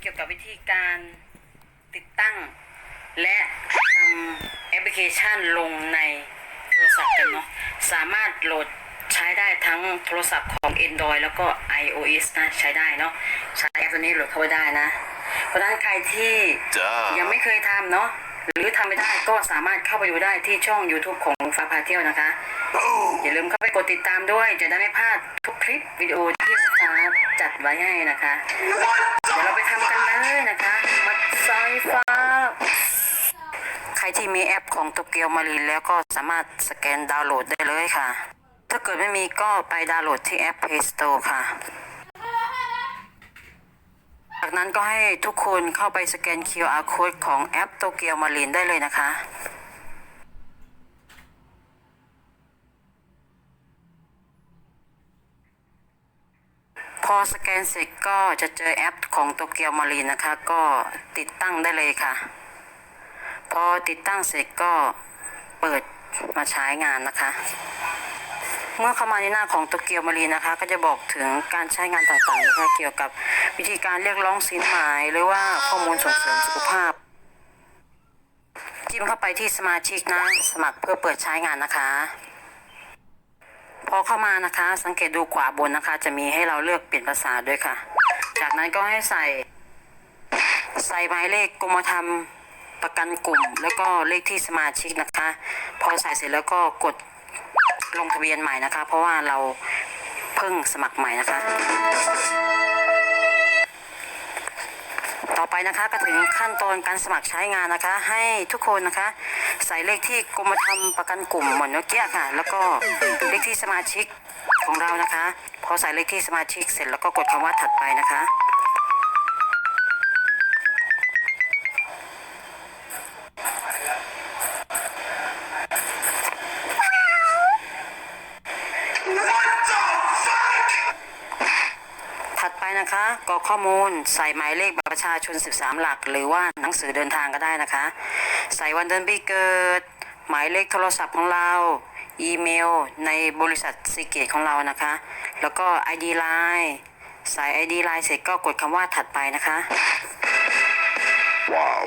เกี่ยวกับวิธีการติดตั้ง และทำแอปพลิเคชันลงในโทรศัพท์กันเนาะสามารถโหลดใช้ได้ทั้งโทรศัพท์ของ Android แล้วก็ iOS นะใช้ได้เนาะใช้แอปตัวนี้โหลดเข้าไปได้นะ เพราะฉะนั้นใครที่ Duh. ยังไม่เคยทำเนาะ หรือทำไม่ได้ก็สามารถเข้าไปดูได้ที่ช่อง YouTube ของฟ้าพาเที่ยวนะคะ อย่าลืมเข้าไปกดติดตามด้วย จะได้ไม่พลาดทุกคลิปวิดีโอที่ฟ้าจัดไว้ให้นะคะ เดี๋ยวเราไปทำกันเลยนะคะมัดสายฟ้า ใครที่มีแอปของโตเกียวมารีนแล้วก็สามารถสแกนดาวน์โหลดได้เลยค่ะ ถ้าเกิดไม่มีก็ไปดาวน์โหลดที่แอป Play Store ค่ะ จากนั้นก็ให้ทุกคนเข้าไปสแกน QR code ของแอปโตเกียวมารีนได้เลยนะคะ พอสแกนเสร็จก็จะเจอแอปของโตเกียวมารีนนะคะ ก็ติดตั้งได้เลยค่ะ พอติดตั้งเสร็จก็เปิดมาใช้งานนะคะ เมื่อเข้ามาในหน้าของโตเกียวมารีนนะคะ ก็จะบอกถึงการใช้งานต่างๆนะคะเกี่ยวกับ วิธีการเรียกร้องสินหมายหรือว่าข้อมูลส่งเสริมสุขภาพ จิ้มเข้าไปที่สมาชิกนะ สมัครเพื่อเปิดใช้งานนะคะ พอเข้ามานะคะ สังเกตดูขวาบนนะคะ จะมีให้เราเลือกเปลี่ยนภาษาด้วยค่ะ จากนั้นก็ให้ใส่ ใส่หมายเลขกรมธรรม์ประกันกลุ่ม แล้วก็เลขที่สมาชิกนะคะ พอใส่เสร็จแล้วก็กดลงทะเบียนใหม่นะคะ เพราะว่าเราเพิ่งสมัครใหม่นะคะ ไปนะคะก็ถึงขั้นตอนการสมัครใช้งานนะคะ ให้ทุกคนนะคะ ใส่เลขที่กรมธรรม์ประกันกลุ่มเหมือนเมื่อกี้ค่ะ แล้วก็เลขที่สมาชิกของเรานะคะพอใส่เลขที่สมาชิกเสร็จแล้วก็กดคำว่าถัดไปนะคะถัดไปนะคะกรอกข้อมูลใส่หมายเลข ประชาชน 13 หลัก หรือว่าหนังสือเดินทางก็ได้นะคะ ใส่วันเดือนปีเกิด หมายเลขโทรศัพท์ของเรา อีเมล ในบริษัทซีเกตของเรานะคะ แล้วก็ ID Line ใส่ ID Line เสร็จก็กดคำว่าถัดไปนะคะ Wow.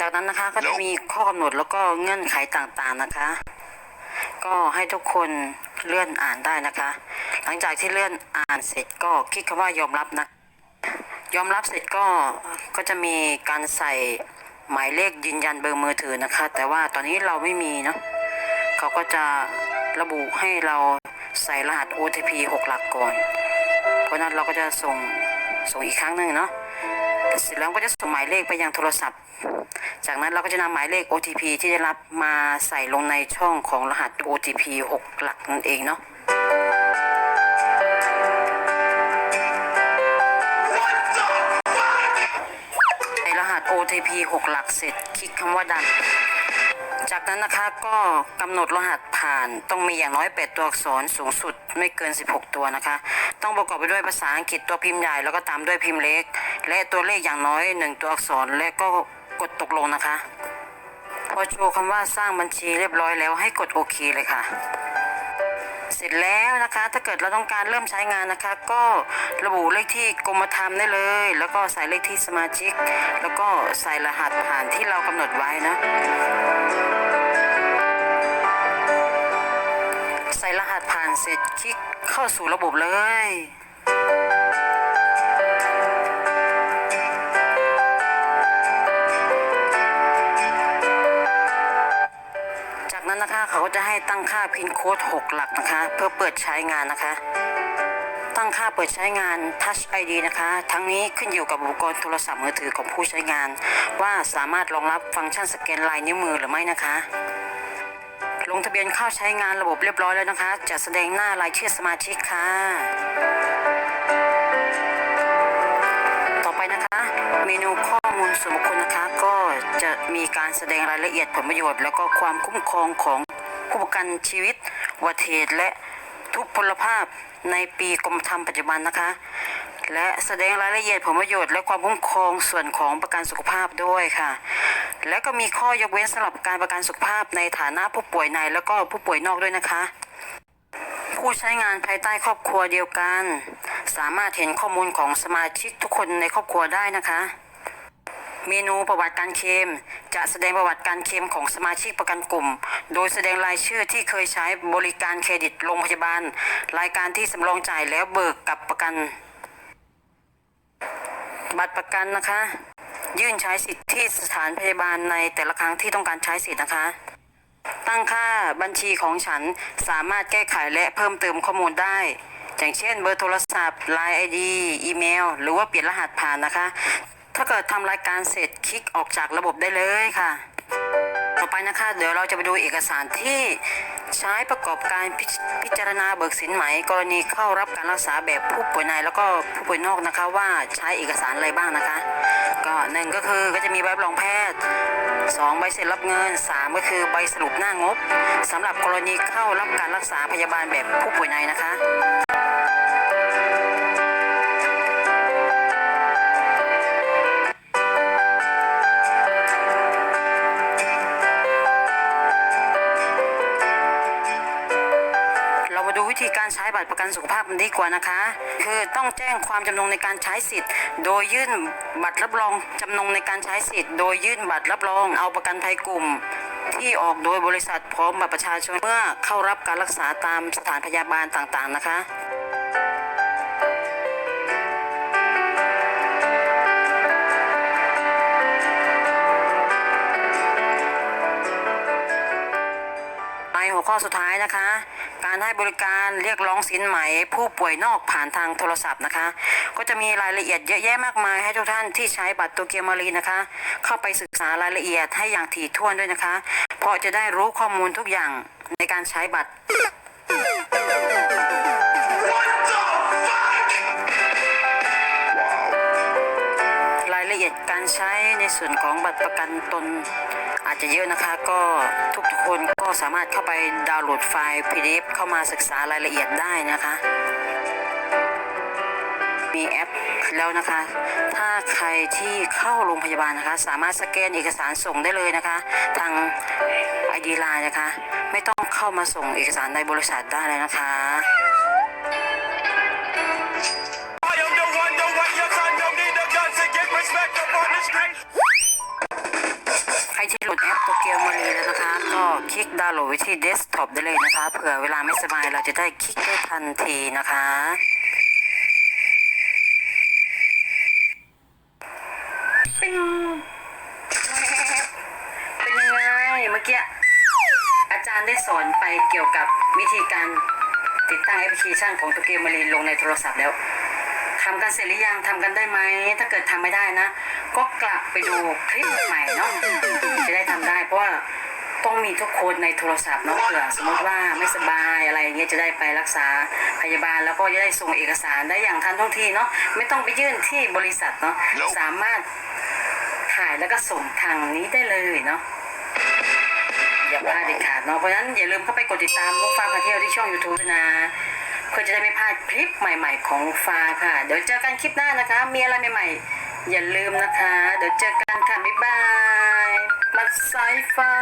จากนั้นนะคะก็จะมีข้อกำหนดแล้วก็เงื่อนไขต่างๆนะคะ ก็ให้ทุกคนเลื่อนอ่านได้นะคะ หลังจากที่เลื่อนอ่านเสร็จก็คลิกคำว่ายอมรับนะยอมรับเสร็จก็ก็จะมีการใส่หมายเลขยืนยันเบอร์มือถือนะคะ แต่ว่าตอนนี้เราไม่มีเนาะเขาก็จะระบุให้เราใส่รหัส OTP 6 หลักก่อน เพราะฉะนั้นเราก็จะส่งส่งอีกครั้งหนึ่งเนาะ เสร็จแล้วก็จะส่งหมายเลขไปยังโทรศัพท์ จากนั้นเราก็จะนำหมายเลข OTP ที่ได้รับมาใส่ลงในช่องของรหัส OTP 6 หลักนั่นเองเนาะใส่รหัส OTP 6 หลักเสร็จคลิกคำว่าดัน จากนั้นนะคะก็กำหนดรหัสผ่านต้องมีอย่างน้อย 8 ตัวอักษรสูงสุดไม่เกิน 16 ตัวนะคะ ต้องประกอบไปด้วยภาษาอังกฤษตัวพิมพ์ใหญ่แล้วก็ตามด้วยพิมพ์เล็ก และตัวเลขอย่างน้อย 1 ตัวอักษรและก็กดตกลงนะคะ พอโชว์คำว่าสร้างบัญชีเรียบร้อยแล้วให้กดโอเคเลยค่ะ เสร็จแล้วนะคะถ้าเกิดเราต้องการเริ่มใช้งานนะคะ ก็ระบุเลขที่กรมธรรม์ได้เลย แล้วก็ใส่เลขที่สมาชิก แล้วก็ใส่รหัสผ่านที่เรากำหนดไว้นะใส่รหัสผ่านเสร็จคลิกเข้าสู่ระบบเลย นั้นนะคะ เขาก็จะให้ตั้งค่าพินโค้ด6 หลักนะคะ เพื่อเปิดใช้งานนะคะ ตั้งค่าเปิดใช้งาน Touch ID นะคะ ทั้งนี้ขึ้นอยู่กับอุปกรณ์โทรศัพท์มือถือของผู้ใช้งาน ว่าสามารถรองรับฟังก์ชันสแกนลายนิ้วมือหรือไม่นะคะลงทะเบียนเข้าใช้งานระบบเรียบร้อยแล้วนะคะ จะแสดงหน้ารายชื่อสมาชิกค่ะ การแสดงรายละเอียดผลประโยชน์ แล้วก็ความคุ้มครองของผู้ประกันชีวิตอุบัตเหตุและทุพพลภาพในปีกรมธรรม์ปัจจุบันนะคะ และแสดงรายละเอียดผลประโยชน์และความคุ้มครองส่วนของประกันสุขภาพด้วยค่ะ และก็มีข้อยกเว้นสำหรับการประกันสุขภาพในฐานะผู้ป่วยในแล้วก็ผู้ป่วยนอกด้วยนะคะ ผู้ใช้งานภายใต้ครอบครัวเดียวกัน สามารถเห็นข้อมูลของสมาชิกทุกคนในครอบครัวได้นะคะ เมนูประวัติการเคลมจะแสดงประวัติการเคลมของสมาชิกประกันกลุ่ม โดยแสดงรายชื่อที่เคยใช้บริการเครดิตโรงพยาบาล รายการที่สำรองจ่ายแล้วเบิกกับประกัน บัตรประกันนะคะ ยื่นใช้สิทธิ์ที่สถานพยาบาลในแต่ละครั้งที่ต้องการใช้สิทธิ์นะคะ ตั้งค่าบัญชีของฉันสามารถแก้ไขและเพิ่มเติมข้อมูลได้อย่างเช่นเบอร์โทรศัพท์ Line ID อีเมล หรือว่าเปลี่ยนรหัสผ่านนะคะ ถ้าเกิดทำรายการเสร็จคลิกออกจากระบบได้เลยค่ะ ต่อไปนะคะ เดี๋ยวเราจะไปดูเอกสารที่ใช้ประกอบการพิพิจารณาเบิกสินไหม กรณีเข้ารับการรักษาแบบผู้ป่วยในแล้วก็ผู้ป่วยนอกนะคะ ว่าใช้เอกสารอะไรบ้างนะคะ ก็หนึ่งก็คือก็จะมีใบรับรองแพทย์สองใบเสร็จรับเงินสามก็คือใบสรุปหน้างบสำหรับกรณีเข้ารับการรักษาพยาบาลแบบผู้ป่วยในนะคะ การใช้บัตรประกันสุขภาพกันดีกว่านะคะ คือต้องแจ้งความจำนงในการใช้สิทธิ์ โดยยื่นบัตรรับรองจำนงในการใช้สิทธิ์ โดยยื่นบัตรรับรองเอาประกันภัยกลุ่ม ที่ออกโดยบริษัทพร้อมบัตรประชาชนเมื่อเข้ารับการรักษาตามสถานพยาบาลต่างๆนะคะหัวข้อสุดท้ายนะคะ การให้บริการเรียกร้องสินไหม ผู้ป่วยนอกผ่านทางโทรศัพท์นะคะ ก็จะมีรายละเอียดเยอะแยะมากมายให้ทุกท่านที่ใช้บัตรโตเกียวมารีนะคะ เข้าไปศึกษารายละเอียดให้อย่างถี่ถ้วนด้วยนะคะ เพราะจะได้รู้ข้อมูลทุกอย่างในการใช้บัตรรายละเอียดการใช้ในส่วนของบัตรประกันตน อาจจะเยอะนะคะ ก็ทุกคนก็สามารถเข้าไปดาวน์โหลดไฟล์ PDF เข้ามาศึกษารายละเอียดได้นะคะ มีแอปแล้วนะคะ ถ้าใครที่เข้าโรงพยาบาลนะคะ สามารถสแกนเอกสารส่งได้เลยนะคะ ทาง ID Line นะคะ ไม่ต้องเข้ามาส่งเอกสารในบริษัทได้เลยนะคะ เกียวมาเลยแล้วนะคะ ก็คลิกดาวน์โหลดไว้ที่เดสก์ท็อปได้เลยนะคะ เผื่อเวลาไม่สบายเราจะได้คลิกได้ทันทีนะคะปิ้งเป็นยังไงเมื่อกี้อาจารย์ได้สอนไปเกี่ยวกับวิธีการติดตั้งแอปพลิเคชันของโตเกียวมารีลงในโทรศัพท์แล้ว ทำกันเสร็จหรือยังทำกันได้ไหม ถ้าเกิดทำไม่ได้นะ ก็กลับไปดูคลิปใหม่เนาะจะได้ทำได้เพราะว่าต้องมีทุกคนในโทรศัพท์เนาะเผื่อสมมติว่าไม่สบายอะไรอย่างเงี้ยจะได้ไปรักษาพยาบาลแล้วก็จะได้ส่งเอกสารได้อย่างทันท่วงทีเนาะไม่ต้องไปยื่นที่บริษัทเนาะสามารถถ่ายแล้วก็ส่งทางนี้ได้เลยเนาะอย่าพลาดเด็ดขาดเนาะเพราะฉะนั้นอย่าลืมเข้าไปกดติดตามลูกฟ้าพาเที่ยวที่ช่อง YouTube ด้วยนะเพื่อจะได้ไม่พลาดคลิปใหม่ ๆ ของฟ้าค่ะ เดี๋ยวเจอกันคลิปหน้านะคะ มีอะไรใหม่ๆ อย่าลืมนะคะ เดี๋ยวเจอกันค่ะ บ๊ายบาย มาไซฟ้า